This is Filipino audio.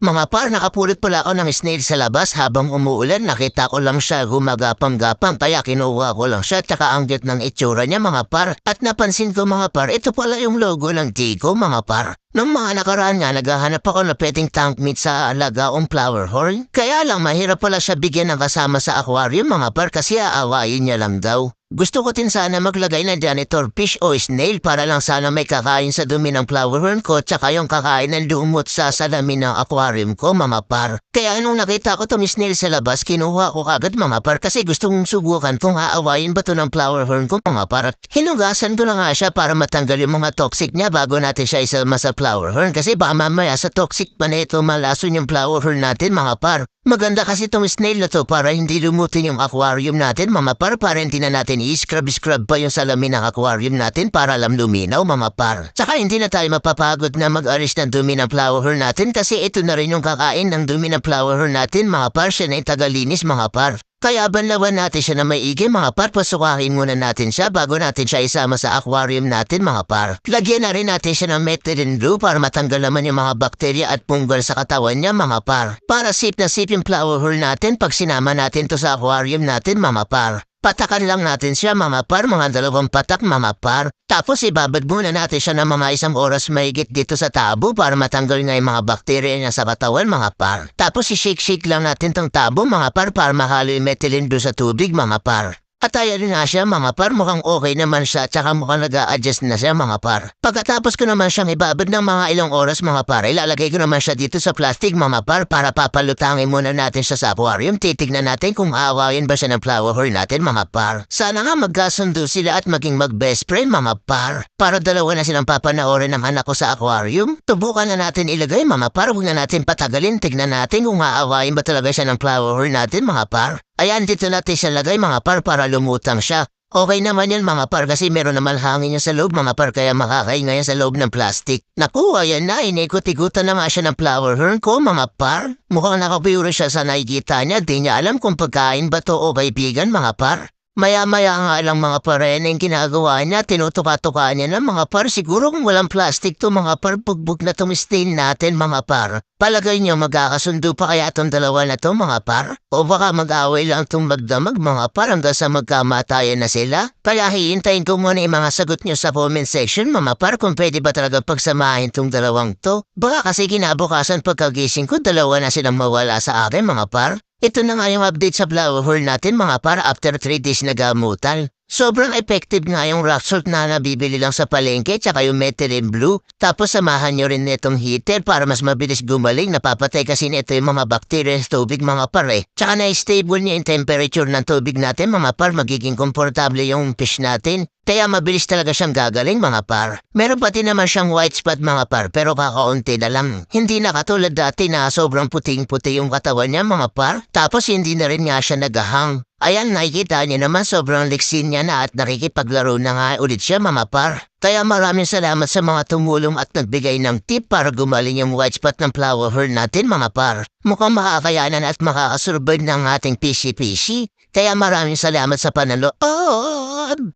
Mga par, nakapulot pala ako ng snail sa labas habang umuulan. Nakita ko lang siya gumagapang-gapang kaya kinuha ko lang siya tsaka ang cute ng itsura niya mga par. At napansin ko mga par, ito pala yung logo ng Tico mga par. Noong mga nakaraan nga, naghahanap ako ng petting tank meat sa alagaong flower horn. Kaya lang mahirap pala siya bigyan ng kasama sa aquarium mga par kasi aawayin niya lang daw. Gusto ko din sana maglagay ng janitor fish o snail para lang sana may kakain sa dumi ng flower horn ko tsaka yung kakain ng lumot sa salamin ng aquarium ko mga par. Kaya nung nakita ko tong snail sa labas, kinuha ko kagad mga par kasi gusto kong subukan kung aawayin ba to ng flower horn ko mga par. Hinugasan ko na nga siya para matanggal yung mga toxic niya bago natin siya isama sa flower horn kasi baka mamaya sa toxic pa na ito malason yung flower horn natin mga par. Maganda kasi itong snail na to para hindi lumutin yung aquarium natin mga par para hindi na natin i-scrub-scrub pa yung salamin ng aquarium natin para alam luminaw mga par. Tsaka hindi na tayo mapapagod na mag-aris ng dumi ng flower horn natin kasi ito na rin yung kakain ng dumi ng flower horn natin mga par siya na yung tagalinis mga par. Kaya banlawan natin siya na maigi mga par, pasukahin muna natin siya bago natin siya isama sa aquarium natin mga par. Lagyan na rin natin siya ng methylene blue para matanggal naman yung mga bakterya at fungal sa katawan niya mga par. Para sip na sip yung flower horn natin pag sinama natin to sa aquarium natin mga par. Patakan lang natin siya mga par, mga dalawang patak mga par. Tapos ibabad muna natin siya ng mga isang oras mahigit dito sa tabo para matanggal nga yung mga bakterya niya sa katawan mga par. Tapos i-shake-shake lang natin tong tabo mga par para mahalo yung methylene blue sa tubig mga par. At ayan na siya mga par, mukhang okay naman siya tsaka mukhang nag adjust na siya mga par. Pagkatapos ko naman siyang ibabad ng mga ilang oras mga par, ilalagay ko naman siya dito sa plastic mga par para papalutangin muna natin sa aquarium. Titignan natin kung aawayin ba siya ng flower horn natin mga par. Sana nga magkasundo sila at maging mag-best friend mga par. Para dalawa na silang papanoorin ng anak ko sa aquarium. Tubukan na natin ilagay mga par, huwag na natin patagalin. Tignan natin kung aawayin ba talaga siya ng flower horn natin mga par. Ayan, dito natin siya lagay mga par para lumutang siya. Okay naman yan mga par kasi meron naman hangin niya sa loob mga par kaya makakain yan sa loob ng plastic. Naku, ayan na, inikot-ikutan na nga siya ng flower horn ko mga par. Mukhang nakapuro siya sa nakikita niya, di niya alam kung pagkain ba to o kaibigan mga par. Maya-maya nga lang mga pare na yung ginagawa niya, tinutuka-tuka niya ng mga par. Siguro kung walang plastic to mga par, bugbog na tumistain natin mga par. Palagay niyo magkakasundo pa kaya itong dalawa na to mga par? O baka mag-away lang itong magdamag mga par hanggang sa magkamatayan na sila? Kaya hihintayin ko muna yung mga sagot niyo sa comment section mga par kung pwede ba talaga pagsamahin tong dalawang to. Baka kasi kinabukasan pagkagising ko dalawa na silang mawala sa akin mga par. Ito na nga yung update sa flower horn natin mga para after 3 days na gamutan. Sobrang effective nga yung rock salt na nabibili lang sa palengke tsaka yung methylene blue. Tapos samahan nyo rin nitong heater para mas mabilis gumaling. Napapatay kasi nito yung mga bacteria sa tubig mga pare. Tsaka na-stable niya yung temperature ng tubig natin mga par. Magiging komportable yung fish natin. Kaya mabilis talaga siyang gagaling mga par. Meron pati naman siyang white spot mga par pero kakaunti na lang. Hindi na katulad dati na sobrang puting-puti yung katawan niya mga par. Tapos hindi na rin nga siya nagahang. Ayan, nakikita niyo naman sobrang liksin niya na at nakikipaglaro na nga ulit siya mga par. Kaya maraming salamat sa mga tumulong at nagbigay ng tip para gumaling yung white spot ng flower horn natin mga par. Mukhang makakayanan at makakasurvive ng ating PC-PC. Kaya maraming salamat sa panalo. Oh!